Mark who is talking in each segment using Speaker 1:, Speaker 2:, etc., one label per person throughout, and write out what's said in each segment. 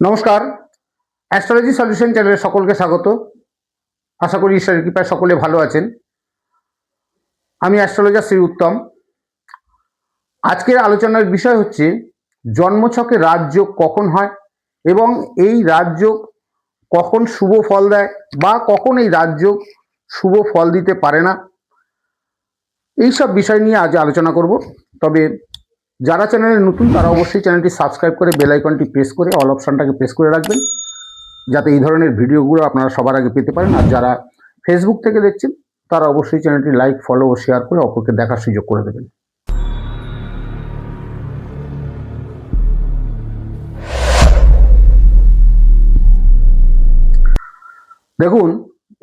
Speaker 1: নমস্কার। Astrology solution চ্যানেলে সকলকে স্বাগত। আশা করি ঈশ্বরের কৃপায় সকলে ভালো আছেন। আমি অ্যাস্ট্রোলজার শ্রী উত্তম। আজকের আলোচনার বিষয় হচ্ছে, জন্মছকে রাজযোগ কখন হয় এবং এই রাজযোগ কখন শুভ ফল দেয় বা কখন এই রাজযোগ শুভ ফল দিতে পারে না। এই সব বিষয় নিয়ে আজ আলোচনা করব। তবে যারা চ্যানেলে নতুন, তারা অবশ্যই চ্যানেলটি সাবস্ক্রাইব করে বেল আইকনটি প্রেস করে অল অপশনটাকে প্রেস করে রাখবেন, যাতে এই ধরনের ভিডিওগুলো আপনারা সবার আগে পেতে পারেন। আর যারা ফেসবুক থেকে দেখছেন, তারা অবশ্যই চ্যানেলটি লাইক ফলো ও শেয়ার করে অপরকে দেখার সুযোগ করে দেবেন। দেখুন,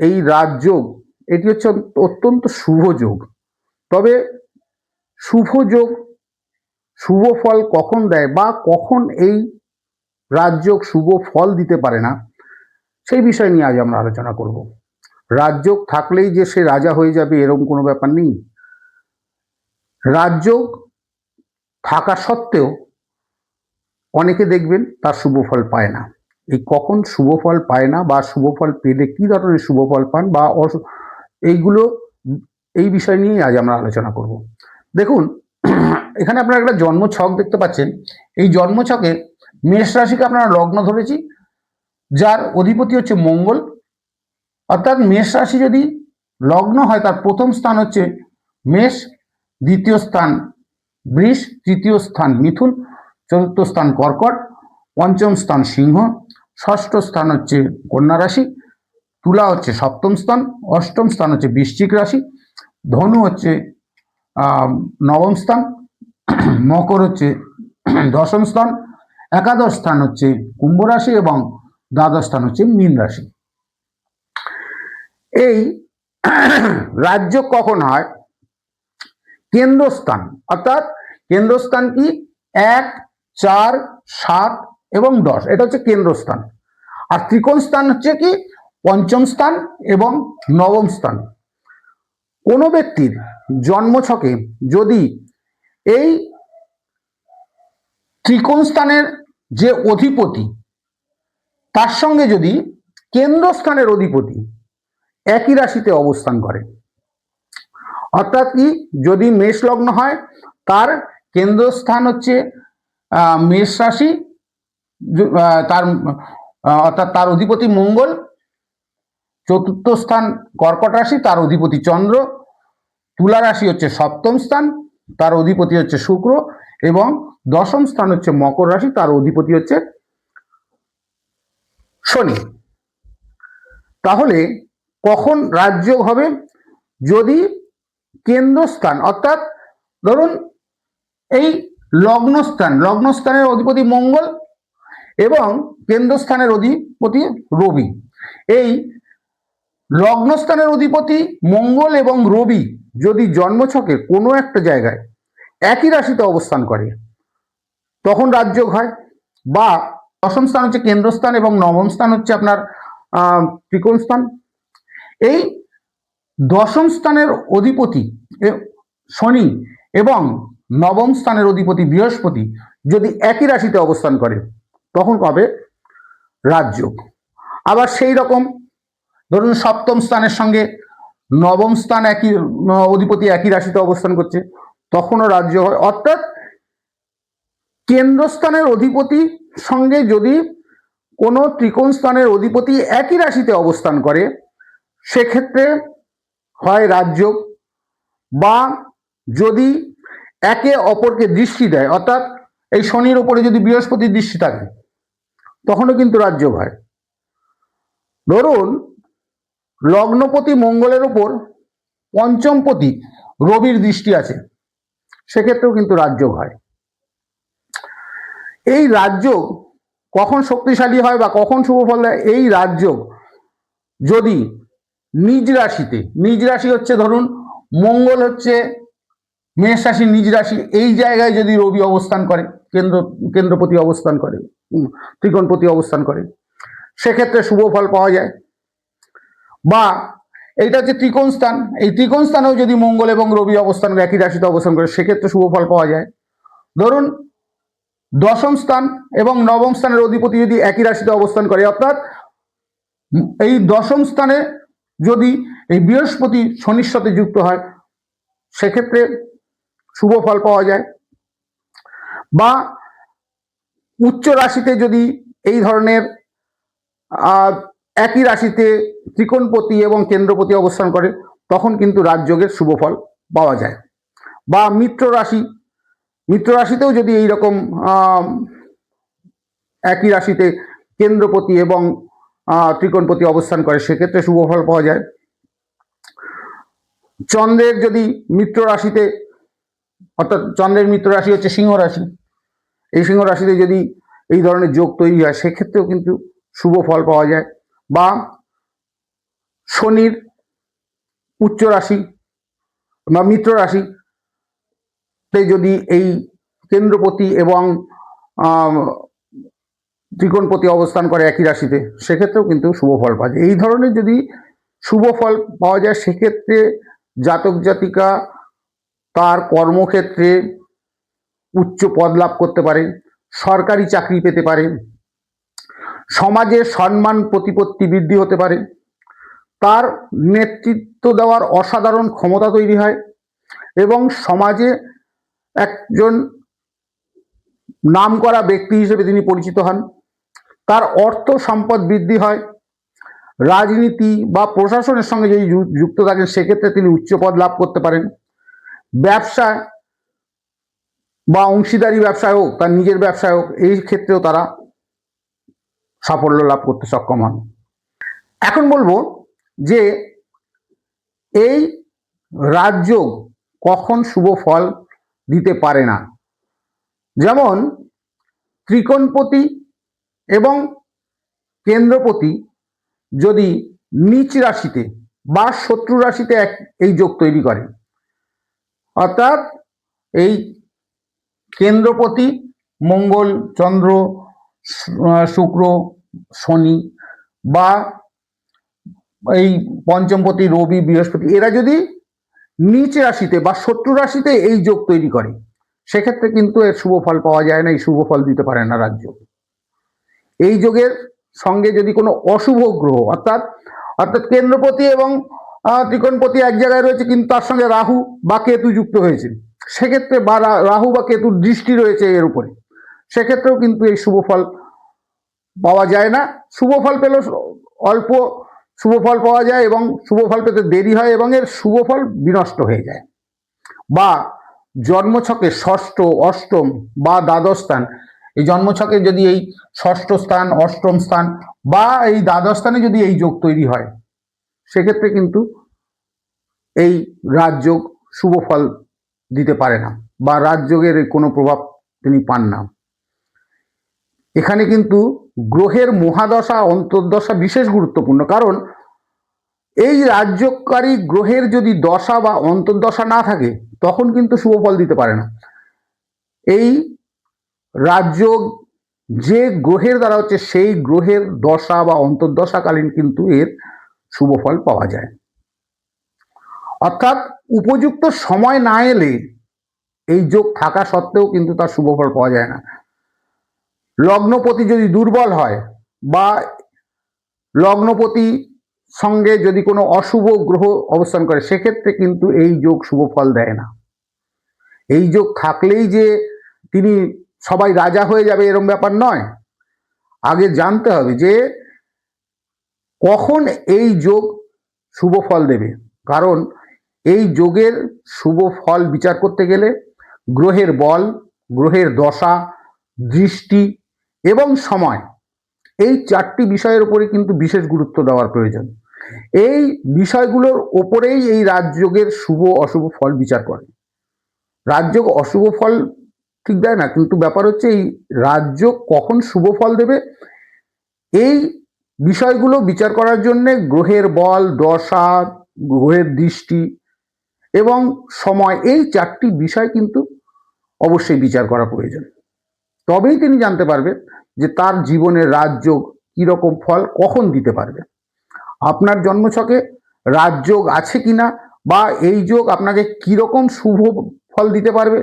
Speaker 1: এই রাজযোগ এটি হচ্ছে অত্যন্ত শুভ যোগ। তবে শুভ যোগ শুভ ফল কখন দেয় বা কখন এই রাজযোগ শুভ ফল দিতে পারে না, সেই বিষয় নিয়ে আজ আমরা আলোচনা করব। রাজযোগ থাকলেই যে সে রাজা হয়ে যাবে এরকম কোনো ব্যাপার নেই। রাজযোগ থাকা সত্ত্বেও অনেকে দেখবেন তার শুভ ফল পায় না। এই কখন শুভ ফল পায় না বা শুভ ফল পেলে কি ধরনের শুভ ফল পান বা এইগুলো এই বিষয় নিয়েই আজ আমরা আলোচনা করব। দেখুন এখানে আপনারা একটা জন্ম ছক দেখতে পাচ্ছেন। এই জন্ম ছকে মেষ রাশিকে আপনারা লগ্ন ধরেছি, যার অধিপতি হচ্ছে মঙ্গল। অর্থাৎ মেষ রাশি যদি লগ্ন হয়, তার প্রথম স্থান হচ্ছে মেষ, দ্বিতীয় স্থান বৃষ, তৃতীয় স্থান মিথুন, চতুর্থ স্থান কর্কট, পঞ্চম স্থান সিংহ, ষষ্ঠ স্থান হচ্ছে কন্যা রাশি, তুলা হচ্ছে সপ্তম স্থান, অষ্টম স্থান হচ্ছে বৃশ্চিক রাশি, ধনু হচ্ছে নবম স্থান মকর হচ্ছে দশম স্থান, একাদশ স্থান হচ্ছে কুম্ভ রাশি এবং দ্বাদশ স্থান হচ্ছে মীন রাশি। এই রাজ্য কখন হয়? কেন্দ্রস্থান, অর্থাৎ কেন্দ্রস্থান কি? এক, চার, সাত এবং দশ, এটা হচ্ছে কেন্দ্রস্থান। আর ত্রিকোণ স্থান হচ্ছে কি? পঞ্চম স্থান এবং নবম স্থান। কোনো ব্যক্তির জন্মছকে যদি এই ত্রিকোণ স্থানের যে অধিপতি, তার সঙ্গে যদি কেন্দ্রস্থানের অধিপতি একই রাশিতে অবস্থান করে, অর্থাৎ কি যদি মেষ লগ্ন হয়, তার কেন্দ্রস্থান হচ্ছে মেষ রাশি তার অর্থাৎ তার অধিপতি মঙ্গল, চতুর্থ স্থান কর্কট রাশি, তার অধিপতি চন্দ্র, তুলা রাশি হচ্ছে সপ্তম স্থান তার অধিপতি হচ্ছে শুক্র এবং দশম স্থান হচ্ছে মকর রাশি, তার অধিপতি হচ্ছে শনি। তাহলে কখন রাজযোগ হবে? যদি কেন্দ্রস্থান, অর্থাৎ ধরুন এই লগ্নস্থান, লগ্নস্থানের অধিপতি মঙ্গল এবং কেন্দ্রস্থানের অধিপতি রবি। এই লগ্নস্থানের অধিপতি মঙ্গল এবং রবি যদি জন্মছকে কোনো একটা জায়গায় একই রাশিতে অবস্থান করে, তখন রাজযোগ হয় বা দশম স্থান হচ্ছে কেন্দ্রস্থান এবং নবম স্থান হচ্ছে আপনার ত্রিকোণ স্থান। এই দশম স্থানের অধিপতি শনি এবং নবম স্থানের অধিপতি বৃহস্পতি যদি একই রাশিতে অবস্থান করে, তখন পাবে রাজযোগ আবার সেই রকম, ধরুন সপ্তম স্থানের সঙ্গে নবম স্থান একই, অধিপতি একই রাশিতে অবস্থান করছে। তখনও রাজ্য হয়। অর্থাৎ কেন্দ্রস্থানের অধিপতি সঙ্গে যদি কোনো ত্রিকোণ স্থানের অধিপতি একই রাশিতে অবস্থান করে, সেক্ষেত্রে হয় রাজ্য। বা যদি একে অপরকে দৃষ্টি দেয়, অর্থাৎ এই শনির ওপরে যদি বৃহস্পতির দৃষ্টি থাকে, তখনও কিন্তু রাজ্য হয়। ধরুন লগ্নপতি মঙ্গলের ওপর পঞ্চমপতি রবির দৃষ্টি আছে। সেক্ষেত্রেও কিন্তু রাজযোগ হয় এই রাজযোগ কখন শক্তিশালী হয় বা কখন শুভ ফল দেয়? এই রাজযোগ যদি নিজ রাশিতে, নিজ রাশি হচ্ছে ধরুন, মঙ্গল হচ্ছে মেষ রাশি নিজ রাশি, এই জায়গায় যদি রবি অবস্থান করে, কেন্দ্র, কেন্দ্রপতি অবস্থান করে ত্রিকোণপতি অবস্থান করে, সেক্ষেত্রে শুভ ফল পাওয়া যায়। বা এইটা হচ্ছে ত্রিকোণ স্থান এই ত্রিকোণ স্থানেও যদি মঙ্গল এবং রবি অবস্থান একই রাশিতে অবস্থান করে, সেক্ষেত্রে শুভ ফল পাওয়া যায়। ধরুন, দশম স্থান এবং নবম স্থানের অধিপতি যদি একই রাশিতে অবস্থান করে, অর্থাৎ এই দশম স্থানে যদি এই বৃহস্পতি শনির সাথে যুক্ত হয়, সেক্ষেত্রে শুভ ফল পাওয়া যায়। বা উচ্চ রাশিতে যদি এই ধরনের একই রাশিতে ত্রিকোণপতি এবং কেন্দ্রপতি অবস্থান করে, তখন কিন্তু রাজযোগের শুভ ফল পাওয়া যায়। বা মিত্র রাশি, মিত্র রাশিতেও যদি এই রকম একই রাশিতে কেন্দ্রপতি এবং ত্রিকোণপতি অবস্থান করে, সেক্ষেত্রে শুভ ফল পাওয়া যায়। চন্দ্রের যদি মিত্র রাশিতে, অর্থাৎ চন্দ্রের মিত্র রাশি হচ্ছে সিংহ রাশি। এই সিংহ রাশিতে যদি এই ধরনের যোগ তৈরি হয়, সেক্ষেত্রেও কিন্তু শুভ ফল পাওয়া যায়। বা শনির উচ্চ রাশি বা মিত্র রাশিতে যদি এই কেন্দ্রপতি এবং ত্রিকোণপতি অবস্থান করে একই রাশিতে, সেক্ষেত্রেও কিন্তু শুভ ফল পাওয়া যায়। এই ধরনের যদি শুভ ফল পাওয়া যায়, সেক্ষেত্রে জাতক জাতিকা তার কর্মক্ষেত্রে উচ্চ পদ লাভ করতে পারে, সরকারি চাকরি পেতে পারে সমাজে সম্মান প্রতিপত্তি বৃদ্ধি হতে পারে। তার নেতৃত্ব দেওয়ার অসাধারণ ক্ষমতা তৈরি হয় এবং সমাজে একজন নামকরা ব্যক্তি হিসেবে তিনি পরিচিত হন। তার অর্থ সম্পদ বৃদ্ধি হয়। রাজনীতি বা প্রশাসনের সঙ্গে যদি যুক্ত থাকেন, সেক্ষেত্রে তিনি উচ্চ পদ লাভ করতে পারেন। ব্যবসা বা অংশীদারি ব্যবসায় হোক তার নিজের ব্যবসায় হোক এই ক্ষেত্রেও তারা সাফল্য লাভ করতে সক্ষম হন। এখন বলব যে এই রাজযোগ কখন শুভ ফল দিতে পারে না। যেমন ত্রিকোণপতি এবং কেন্দ্রপতি যদি নিচ রাশিতে বা শত্রু রাশিতে এক এই যোগ তৈরি করে। অর্থাৎ এই কেন্দ্রপতি, মঙ্গল, চন্দ্র শুক্র, শনি বা এই পঞ্চমপতি, রবি, বৃহস্পতি, এরা যদি নিচ রাশিতে বা শত্রু রাশিতে এই যোগ তৈরি করে, সেক্ষেত্রে কিন্তু এর শুভ ফল পাওয়া যায় না, এই শুভ ফল দিতে পারে না রাজ্য। এই যোগের সঙ্গে যদি কোনো অশুভ গ্রহ, অর্থাৎ অর্থাৎ কেন্দ্রপতি এবং ত্রিকোণপতি এক জায়গায় রয়েছে, কিন্তু তার সঙ্গে রাহু বা কেতু যুক্ত হয়েছে, সেক্ষেত্রে বা রাহু বা কেতুর দৃষ্টি রয়েছে এর উপরে। সেক্ষেত্রেও কিন্তু এই শুভ ফল পাওয়া যায় না। শুভ ফল পেলেও অল্প শুভ ফল পাওয়া যায় এবং শুভ ফল পেতে দেরি হয় এবং এর শুভ ফল বিনষ্ট হয়ে যায়। বা জন্মছকে ষষ্ঠ, অষ্টম বা দ্বাদশ স্থান, এই জন্মছকে যদি এই ষষ্ঠ স্থান, অষ্টম স্থান বা এই দ্বাদশ স্থানে যদি এই যোগ তৈরি হয়, সেক্ষেত্রে কিন্তু এই রাজযোগ শুভ ফল দিতে পারে না বা রাজযোগের কোনো প্রভাব তিনি পান না। এখানে কিন্তু গ্রহের মহাদশা, অন্তর্দশা বিশেষ গুরুত্বপূর্ণ। কারণ এই রাজ্যকারী গ্রহের যদি দশা বা অন্তর্দশা না থাকে, তখন কিন্তু শুভ ফল দিতে পারে না। এই রাজ্য যে গ্রহের দ্বারা হচ্ছে, সেই গ্রহের দশা বা অন্তর্দশাকালীন কিন্তু এর শুভ ফল পাওয়া যায়। অর্থাৎ উপযুক্ত সময় না এলে এই যোগ থাকা সত্ত্বেও কিন্তু তার শুভ ফল পাওয়া যায় না। লগ্নপতি যদি দুর্বল হয় বা লগ্নপতি সঙ্গে যদি কোনো অশুভ গ্রহ অবস্থান করে, সেক্ষেত্রে কিন্তু এই যোগ শুভ ফল দেয় না। এই যোগ থাকলেই যে তিনি সবাই রাজা হয়ে যাবে এরম ব্যাপার নয়। আগে জানতে হবে যে কখন এই যোগ শুভ ফল দেবে। কারণ এই যোগের শুভ ফল বিচার করতে গেলে গ্রহের বল, গ্রহের দশা, দৃষ্টি এবং সময়। এই চারটি বিষয়ের উপরে কিন্তু বিশেষ গুরুত্ব দেওয়ার প্রয়োজন। এই বিষয়গুলোর ওপরেই এই রাজযোগের শুভ অশুভ ফল বিচার করে। রাজযোগ অশুভ ফল ঠিক দেয় না, কিন্তু ব্যাপার হচ্ছে এই রাজযোগ কখন শুভ ফল দেবে? এই বিষয়গুলো বিচার করার জন্য গ্রহের বল, দশা, গ্রহের দৃষ্টি এবং সময়, এই চারটি বিষয় কিন্তু অবশ্যই বিচার করা প্রয়োজন। তবেই তিনি জানতে পারবেন যে তার জীবনের রাজযোগ কীরকম ফল কখন দিতে পারবে। আপনার জন্মছকে রাজযোগ আছে কিনা বা এই যোগ আপনাকে কীরকম শুভ ফল দিতে পারবে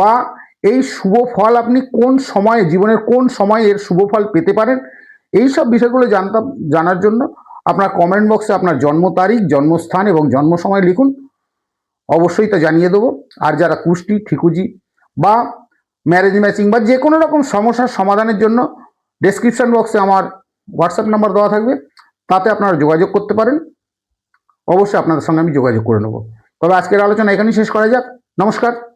Speaker 1: বা এই শুভ ফল আপনি কোন সময়ে, জীবনের কোন সময়ে এর শুভ ফল পেতে পারেন, এই সব বিষয়গুলো জানতাম জানার জন্য আপনার কমেন্ট বক্সে আপনার জন্ম তারিখ, জন্মস্থান এবং জন্ম সময় লিখুন। অবশ্যই তা জানিয়ে দেবো। আর যারা কুষ্টি, ঠিকুজি বা ম্যারেজ ম্যাচিং বা যে কোনো রকম সমস্যার সমাধানের জন্য ডেসক্রিপশান বক্সে আমার হোয়াটসঅ্যাপ নাম্বার দেওয়া থাকবে। তাতে আপনারা যোগাযোগ করতে পারেন। অবশ্যই আপনাদের সঙ্গে আমি যোগাযোগ করে নেব। তবে আজকের আলোচনা এখানেই শেষ করা যাক। নমস্কার।